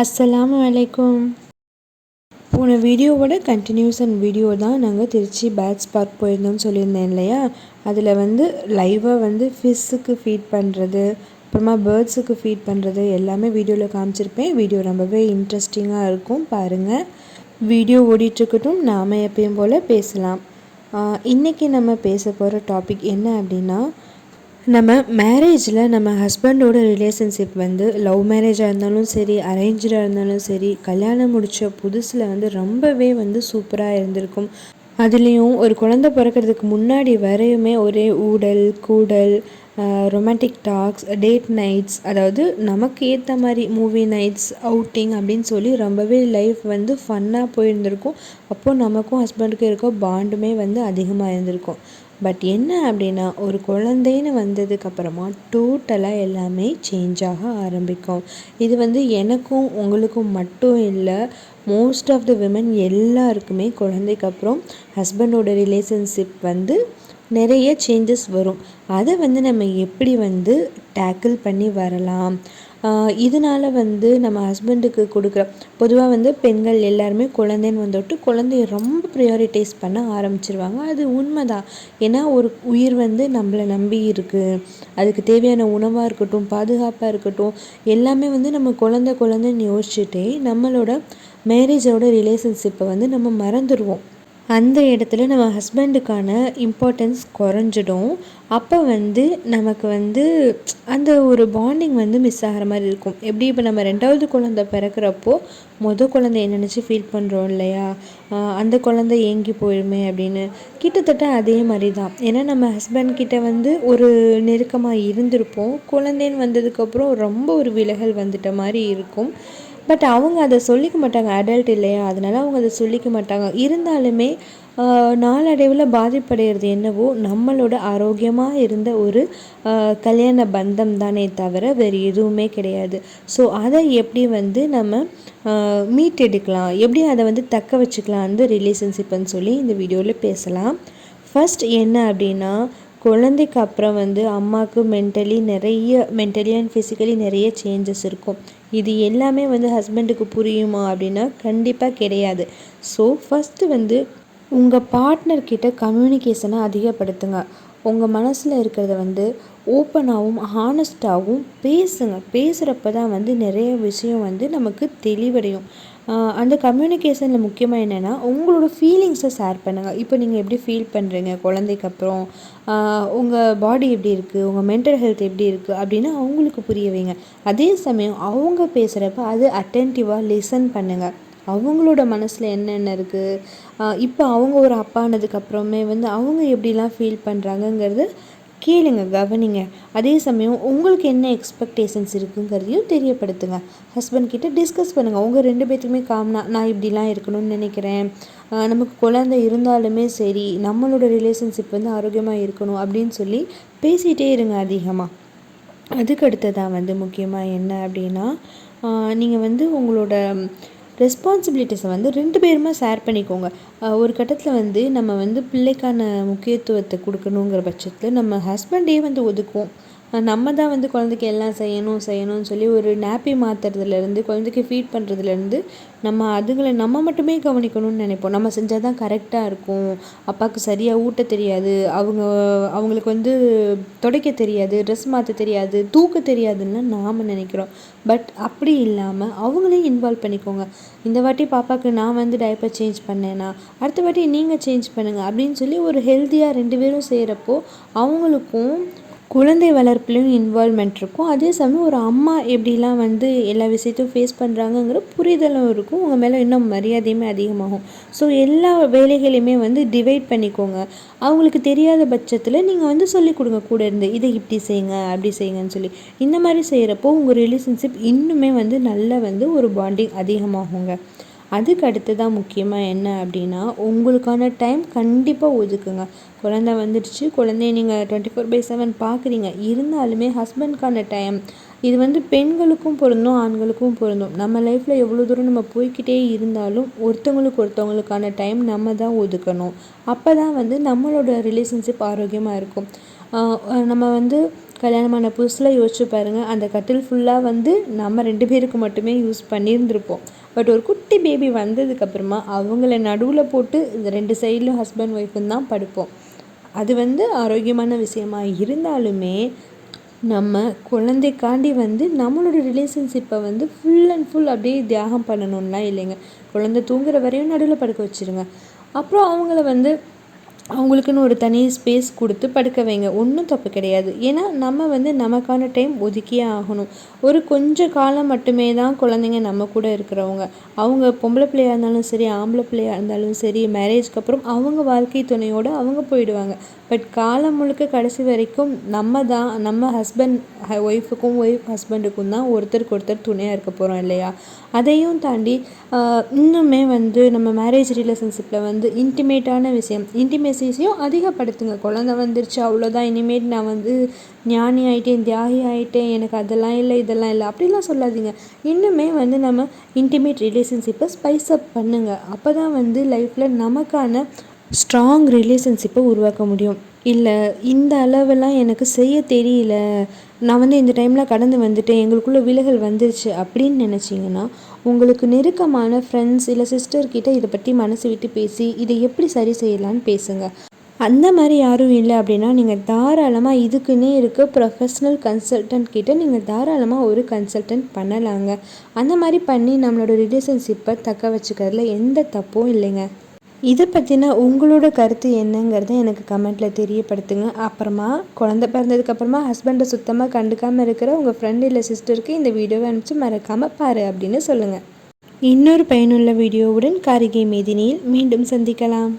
அஸ்ஸலாமு அலைக்கும். போன வீடியோவோட கண்டினியூஸன் வீடியோ தான் நாங்கள் திருச்சி பேட்ஸ் பார்க் போயிருந்தோம்னு சொல்லியிருந்தேன் இல்லையா? அதில் வந்து லைவாக வந்து ஃபிஷ்ஷுக்கு ஃபீட் பண்ணுறது அப்புறமா பேர்ட்ஸுக்கு ஃபீட் பண்ணுறது எல்லாமே வீடியோவில் காமிச்சிருப்பேன். வீடியோ ரொம்பவே இன்ட்ரெஸ்டிங்காக இருக்கும் பாருங்கள் வீடியோ ஓடிட்டுருக்கட்டும் நாம் எப்பயும் போல் பேசலாம். இன்றைக்கி நம்ம பேச போகிற டாபிக் என்ன அப்படின்னா நம்ம மேரேஜில் நம்ம ஹஸ்பண்டோட ரிலேஷன்ஷிப் வந்து லவ் மேரேஜாக இருந்தாலும் சரி அரேஞ்சாக இருந்தாலும் சரி கல்யாணம் முடித்த புதுசில் வந்து ரொம்பவே வந்து சூப்பராக இருந்திருக்கும். அதுலேயும் ஒரு குழந்த பிறக்கிறதுக்கு முன்னாடி வரையுமே ஒரே ஊடல் கூடல் ரொமான்டிக் டாக்ஸ் டேட் நைட்ஸ் அதாவது நமக்கு ஏற்ற மாதிரி மூவி நைட்ஸ் அவுட்டிங் அப்படின்னு சொல்லி ரொம்பவே லைஃப் வந்து ஃபன்னாக போயிருந்திருக்கும். அப்போது நமக்கும் ஹஸ்பண்டுக்கும் இருக்க பாண்டுமே வந்து அதிகமாக இருந்திருக்கும். பட் என்ன அப்படின்னா ஒரு குழந்தைன்னு வந்ததுக்கப்புறமா டோட்டலாக எல்லாமே சேஞ்ச் ஆக ஆரம்பிக்கும். இது வந்து எனக்கும் உங்களுக்கும் மட்டும் இல்லை மோஸ்ட் ஆஃப் த விமன் எல்லாருக்குமே குழந்தைக்கு அப்புறம் ஹஸ்பண்டோட ரிலேஷன்ஷிப் வந்து நிறைய சேஞ்சஸ் வரும். அதை வந்து நம்ம எப்படி வந்து டேக்கிள் பண்ணி வரலாம்? இதனால் வந்து நம்ம ஹஸ்பண்டுக்கு கொடுக்குற பொதுவாக வந்து பெண்கள் எல்லாருமே குழந்தைன்னு வந்துட்டு குழந்தைய ரொம்ப ப்ரையாரிட்டைஸ் பண்ண ஆரம்பிச்சிருவாங்க. அது உண்மை தான் ஏன்னா ஒரு உயிர் வந்து நம்மளை நம்பி இருக்குது அதுக்கு தேவையான உணவாக இருக்கட்டும் பாதுகாப்பாக இருக்கட்டும் எல்லாமே வந்து நம்ம குழந்த குழந்தைன்னு யோசிச்சுட்டே நம்மளோட மேரேஜோட ரிலேஷன்ஷிப்பை வந்து நம்ம மறந்துடுவோம் அந்த இடத்துல நம்ம ஹஸ்பண்டுக்கான இம்பார்ட்டன்ஸ் குறைஞ்சிடும். அப்போ வந்து நமக்கு வந்து அந்த ஒரு பாண்டிங் வந்து மிஸ் ஆகிற மாதிரி இருக்கும். எப்படி இப்போ நம்ம ரெண்டாவது குழந்த பிறக்கிறப்போ மொதல் குழந்தைய நினச்சி ஃபீல் பண்ணுறோம் இல்லையா? அந்த குழந்தை ஏங்கி போயிடுமே அப்படின்னு கிட்டத்தட்ட அதே மாதிரி தான் ஏன்னா நம்ம ஹஸ்பண்ட் கிட்ட வந்து ஒரு நெருக்கமாக இருந்திருப்போம். குழந்தைன்னு வந்ததுக்கப்புறம் ரொம்ப ஒரு விலகல் வந்துட்ட மாதிரி இருக்கும். பட் அவங்க அதை சொல்லிக்க மாட்டாங்க. அடல்ட் இல்லையா? அதனால் அவங்க அதை சொல்லிக்க மாட்டாங்க. இருந்தாலுமே நாளடைவில் பாதிப்படைகிறது என்னவோ நம்மளோட ஆரோக்கியமாக இருந்த ஒரு கல்யாண பந்தம் தானே தவிர வேறு எதுவுமே கிடையாது. ஸோ அதை எப்படி வந்து நம்ம மீட் எடுக்கலாம்? எப்படி அதை வந்து தக்க வச்சுக்கலாம் அந்த ரிலேஷன்ஷிப்னு சொல்லி இந்த வீடியோவில் பேசலாம். ஃபஸ்ட் என்ன அப்படின்னா குழந்தைக்கு அப்புறம் வந்து அம்மாவுக்கு மென்டலி நிறைய மென்டலி அண்ட் ஃபிசிக்கலி நிறைய சேஞ்சஸ் இருக்கும். இது எல்லாமே வந்து ஹஸ்பண்டுக்கு புரியுமா அப்படின்னா கண்டிப்பாக கிடையாது. ஸோ ஃபஸ்ட்டு வந்து உங்கள் பார்ட்னர்கிட்ட கம்யூனிகேஷனை அதிகப்படுத்துங்க. உங்கள் மனசில் இருக்கிறத வந்து ஓப்பனாகவும் ஹானஸ்டாகவும் பேசுங்க. பேசுகிறப்ப தான் வந்து நிறைய விஷயம் வந்து நமக்கு தெளிவடையும். அந்த கம்யூனிகேஷனில் முக்கியமாக என்னென்னா உங்களோட ஃபீலிங்ஸை ஷேர் பண்ணுங்கள் இப்போ நீங்கள் எப்படி ஃபீல் பண்ணுறீங்க குழந்தைக்கு அப்புறம் உங்கள் பாடி எப்படி இருக்குது உங்கள் மென்டல் ஹெல்த் எப்படி இருக்குது அப்படின்னு அவங்களுக்கு புரிய வைங்க. அதே சமயம் அவங்க பேசுகிறப்ப அது அட்டென்டிவாக லிசன் பண்ணுங்கள் அவங்களோட மனசில் என்னென்ன இருக்குது இப்போ அவங்க ஒரு அப்பானதுக்கப்புறமே வந்து அவங்க எப்படிலாம் ஃபீல் பண்ணுறாங்கங்கிறது கேளுங்க கவனிங்க. அதே சமயம் உங்களுக்கு என்ன எக்ஸ்பெக்டேஷன்ஸ் இருக்குங்கிறதையும் தெரியப்படுத்துங்க. ஹஸ்பண்ட் கிட்ட டிஸ்கஸ் பண்ணுங்கள் உங்கள் ரெண்டு பேர்த்துக்குமே காமனா நான் இப்படிலாம் இருக்கணும்னு நினைக்கிறேன். நமக்கு குழந்தை இருந்தாலுமே சரி நம்மளோட ரிலேஷன்ஷிப் வந்து ஆரோக்கியமாக இருக்கணும் அப்படின்னு சொல்லி பேசிகிட்டே இருங்க அதிகமாக அதுக்கு அடுத்ததாக வந்து முக்கியமாக என்ன அப்படின்னா நீங்கள் வந்து உங்களோட ரெஸ்பான்சிபிலிட்டிஸை வந்து ரெண்டு பேருமே ஷேர் பண்ணிக்கோங்க. ஒரு கட்டத்தில் வந்து நம்ம வந்து பிள்ளைக்கான முக்கியத்துவத்தை கொடுக்கணுங்கிற பட்சத்தில் நம்ம ஹஸ்பண்டே வந்து ஒதுக்குவோம். நம்ம தான் வந்து குழந்தைக்கு எல்லாம் செய்யணும் செய்யணும்னு சொல்லி ஒரு நாப்பி மாற்றுறதுலேருந்து குழந்தைக்கு ஃபீட் பண்ணுறதுலேருந்து நம்ம அதுங்களை நம்ம மட்டுமே கவனிக்கணும்னு நினைப்போம். நம்ம செஞ்சால் தான் கரெக்டாக இருக்கும். அப்பாவுக்கு சரியாக ஊட்ட தெரியாது. அவங்க அவங்களுக்கு வந்து துடைக்க தெரியாது ட்ரெஸ் மாற்ற தெரியாது தூக்க தெரியாதுன்னு நாம் நினைக்கிறோம். பட் அப்படி இல்லாமல் அவங்களையும் இன்வால்வ் பண்ணிக்கோங்க. இந்த வாட்டி பாப்பாவுக்கு நான் வந்து டைப்பர் சேஞ்ச் பண்ணேன்னா அடுத்த வாட்டி நீங்கள் சேஞ்ச் பண்ணுங்கள் அப்படின்னு சொல்லி ஒரு ஹெல்த்தியாக ரெண்டு பேரும் செய்கிறப்போ அவங்களுக்கும் குழந்தை வளர்ப்புலையும் இன்வால்மெண்ட் இருக்கும். அதே சமயம் ஒரு அம்மா எப்படிலாம் வந்து எல்லா விஷயத்தையும் ஃபேஸ் பண்ணுறாங்கங்கிற புரிதலும் இருக்கும். உங்கள் மேலே இன்னும் மரியாதையுமே அதிகமாகும். ஸோ எல்லா வேலைகளையுமே வந்து டிவைட் பண்ணிக்கோங்க. அவங்களுக்கு தெரியாத பட்சத்தில் நீங்கள் வந்து சொல்லிக் கொடுங்க கூட இருந்து இதை இப்படி செய்யுங்க அப்படி செய்யுங்கன்னு சொல்லி. இந்த மாதிரி செய்கிறப்போ உங்கள் ரிலேஷன்ஷிப் இன்னுமே வந்து நல்லா வந்து ஒரு பாண்டிங் அதிகமாகுங்க. அதுக்கு அடுத்து தான் முக்கியமாக என்ன அப்படின்னா உங்களுக்கான டைம் கண்டிப்பாக ஒதுக்குங்க. குழந்த வந்துடுச்சு குழந்தைய நீங்கள் டுவெண்ட்டி ஃபோர் பை செவன் பார்க்குறீங்க இருந்தாலுமே ஹஸ்பண்ட்கான டைம் இது வந்து பெண்களுக்கும் பொருந்தும் ஆண்களுக்கும் பொருந்தும். நம்ம லைஃப்பில் எவ்வளோ தூரம் நம்ம போய்கிட்டே இருந்தாலும் ஒருத்தவங்களுக்கு ஒருத்தவங்களுக்கான டைம் நம்ம தான் ஒதுக்கணும். அப்போ தான் வந்து நம்மளோட ரிலேஷன்ஷிப் ஆரோக்கியமாக இருக்கும். நம்ம வந்து கல்யாணமான புதுசில் யோசிச்சு பாருங்கள் அந்த கட்டில் ஃபுல்லாக வந்து நம்ம ரெண்டு பேருக்கு மட்டுமே யூஸ் பண்ணியிருந்திருப்போம் பட் ஒரு குட்டி பேபி வந்ததுக்கப்புறமா அவங்கள நடுவில் போட்டு இந்த ரெண்டு சைட்லையும் ஹஸ்பண்ட் ஒய்ஃபுன்னு தான் படுப்போம். அது வந்து ஆரோக்கியமான விஷயமா இருந்தாலுமே நம்ம குழந்தைக்காண்டி வந்து நம்மளோட ரிலேஷன்ஷிப்பை வந்து ஃபுல் அண்ட் ஃபுல் அப்படியே தியாகம் பண்ணணும்லாம் இல்லைங்க. குழந்தை தூங்குற வரையும் நடுவில் படுக்க வச்சுருங்க. அப்புறம் அவங்கள வந்து அவங்களுக்குன்னு ஒரு தனி ஸ்பேஸ் கொடுத்து படுக்க வைங்க. ஒன்றும் தப்பு கிடையாது. ஏன்னா நம்ம வந்து நமக்கான டைம் ஒதுக்கியே ஆகணும். ஒரு கொஞ்ச காலம் மட்டுமே தான் குழந்தைங்க நம்ம கூட இருக்கிறவங்க. அவங்க பொம்பளை பிள்ளையாக இருந்தாலும் சரி ஆம்பளை பிள்ளையாக இருந்தாலும் சரி மேரேஜ்க்கு அப்புறம் அவங்க வாழ்க்கை துணையோடு அவங்க போயிடுவாங்க. பட் காலம் முழுக்க கடைசி வரைக்கும் நம்ம தான் நம்ம ஹஸ்பண்ட் ஒய்ஃபுக்கும் ஒய்ஃப் ஹஸ்பண்டுக்கும் தான் ஒருத்தருக்கு ஒருத்தர் துணையாக இருக்க போகிறோம் இல்லையா? அதையும் தாண்டி இன்னுமே வந்து நம்ம மேரேஜ் ரிலேஷன்ஷிப்பில் வந்து இன்டிமேட்டான விஷயம் இன்டிமேசிஸையும் அதிகப்படுத்துங்க. குழந்த வந்துருச்சு அவ்வளோதான் இனிமேட் நான் வந்து ஞானி ஆகிட்டேன் தியாகி ஆகிட்டேன் எனக்கு அதெல்லாம் இல்லை இதெல்லாம் இல்லை. அப்படிலாம் சொல்லாதீங்க. இன்னுமே வந்து நம்ம இன்டிமேட் ரிலேஷன்ஷிப்பை ஸ்பைஸ் அப் பண்ணுங்கள் அப்போ தான் வந்து லைஃப்பில் நமக்கான ஸ்ட்ராங் ரிலேஷன்ஷிப்பை உருவாக்க முடியும். இல்லை இந்த அளவெல்லாம் எனக்கு செய்ய தெரியல. நான் வந்து இந்த டைமில் கடந்து வந்துட்டேன் எங்களுக்குள்ளே விலகல் வந்துருச்சு அப்படின்னு நினச்சிங்கன்னா உங்களுக்கு நெருக்கமான ஃப்ரெண்ட்ஸ் இல்லை சிஸ்டர்கிட்ட இதை பற்றி மனசு விட்டு பேசி இதை எப்படி சரி செய்யலான்னு பேசுங்க. அந்த மாதிரி யாரும் இல்லை அப்படின்னா நீங்கள் தாராளமாக இதுக்குன்னே இருக்க ப்ரொஃபஷ்னல் கன்சல்டன்ட் கிட்ட நீங்கள் தாராளமாக ஒரு கன்சல்டன்ட் பண்ணலாங்க. அந்த மாதிரி பண்ணி நம்மளோட ரிலேஷன்ஷிப்பை தக்க வச்சுக்கிறதுல எந்த தப்பும் இல்லைங்க. இதை பற்றின உங்களோட கருத்து என்னங்கிறத எனக்கு கமெண்ட்டில் தெரியப்படுத்துங்க. அப்புறமா குழந்த பிறந்ததுக்கப்புறமா ஹஸ்பண்டை சுத்தமாக கண்டுக்காமல் இருக்கிற உங்கள் ஃப்ரெண்டு இல்லை சிஸ்டருக்கு இந்த வீடியோவை அனுப்பிச்சு மறக்காமல் பாரு அப்படின்னு சொல்லுங்கள் இன்னொரு பயனுள்ள வீடியோவுடன் காரிகை மேதினியில் மீண்டும் சந்திக்கலாம்.